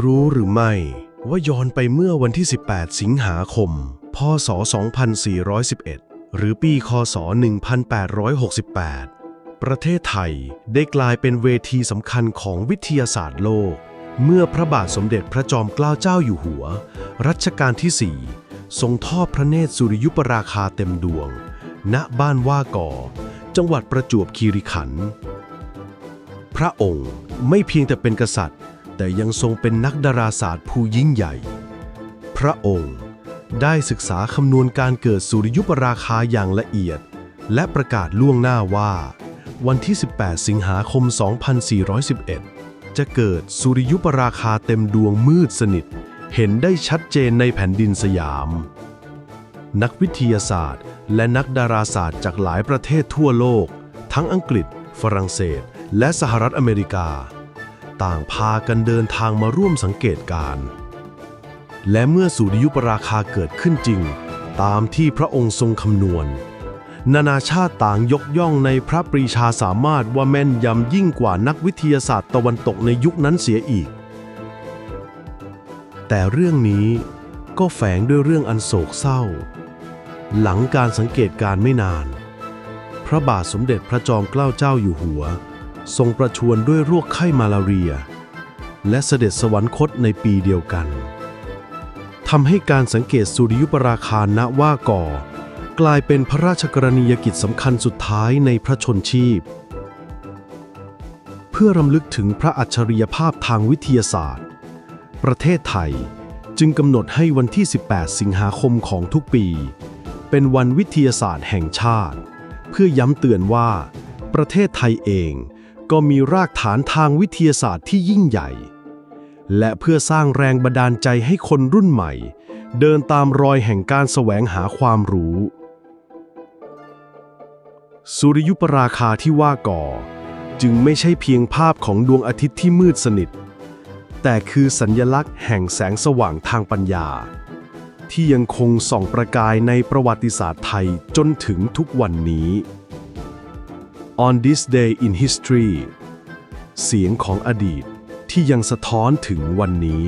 รู้หรือไม่ว่าย้อนไปเมื่อวันที่ 18 สิงหาคม พศ 2411 หรือปี คศ 1868 ประเทศไทยได้กลายเป็นเวทีสำคัญของวิทยาศาสตร์โลก เมื่อพระบาทสมเด็จพระจอมเกล้าเจ้าอยู่หัว รัชกาลที่ 4 ทรงทอดพระเนตรสุริยุปราคาเต็มดวง ณ บ้านว่าก่อ จังหวัดประจวบคีรีขันธ์ พระองค์ไม่เพียงแต่เป็นกษัตริย์ แต่ยังทรงเป็นนักดาราศาสตร์ผู้ยิ่งใหญ่ พระองค์ได้ศึกษาคำนวณการเกิดสุริยุปราคาอย่างละเอียด และประกาศล่วงหน้าว่า วันที่ 18 สิงหาคม 2411 จะเกิดสุริยุปราคาเต็มดวงมืดสนิท เห็นได้ชัดเจนในแผ่นดินสยาม นักวิทยาศาสตร์ และนักดาราศาสตร์จากหลายประเทศทั่วโลก ทั้งอังกฤษ ฝรั่งเศส และสหรัฐอเมริกา ต่างพากันเดินทางมาร่วมสังเกตการณ์และเมื่อสุริยุปราคาเกิดขึ้นจริง ตามที่พระองค์ทรงคำนวณ นานาชาติต่างยกย่องในพระปรีชาสามารถว่าแม่นยำยิ่งกว่านักวิทยาศาสตร์ตะวันตกในยุคนั้นเสียอีก แต่เรื่องนี้ก็แฝงด้วยเรื่องอันโศกเศร้า หลังการสังเกตการไม่นาน พระบาทสมเด็จพระจอมเกล้าเจ้าอยู่หัว ทรงประชวรด้วยโรคไข้มาลาเรีย และเสด็จสวรรคตในปีเดียวกันทำให้การสังเกตสุริยุปราคาณว่าก่อ กลายเป็นพระราชกรณียกิจสำคัญสุดท้ายในพระชนชีพ เพื่อรำลึกถึงพระอัจฉริยภาพทางวิทยาศาสตร์ ประเทศไทยจึงกำหนดให้วันที่ 18 สิงหาคมของทุกปี เป็นวันวิทยาศาสตร์แห่งชาติ เพื่อย้ำเตือนว่า ประเทศไทยเอง ก็มีรากฐานทางวิทยาศาสตร์ที่ยิ่งใหญ่ และเพื่อสร้างแรงบันดาลใจให้คนรุ่นใหม่ เดินตามรอยแห่งการแสวงหาความรู้ สุริยุปราคาที่ว่าก่อ จึงไม่ใช่เพียงภาพของดวงอาทิตย์ที่มืดสนิท แต่คือสัญญลักษณ์แห่งแสงสว่างทางปัญญา ที่ยังคงส่องประกายในประวัติศาสตร์ไทยจนถึงทุกวันนี้ On this day in history เสียงของอดีตที่ยังสะท้อนถึงวันนี้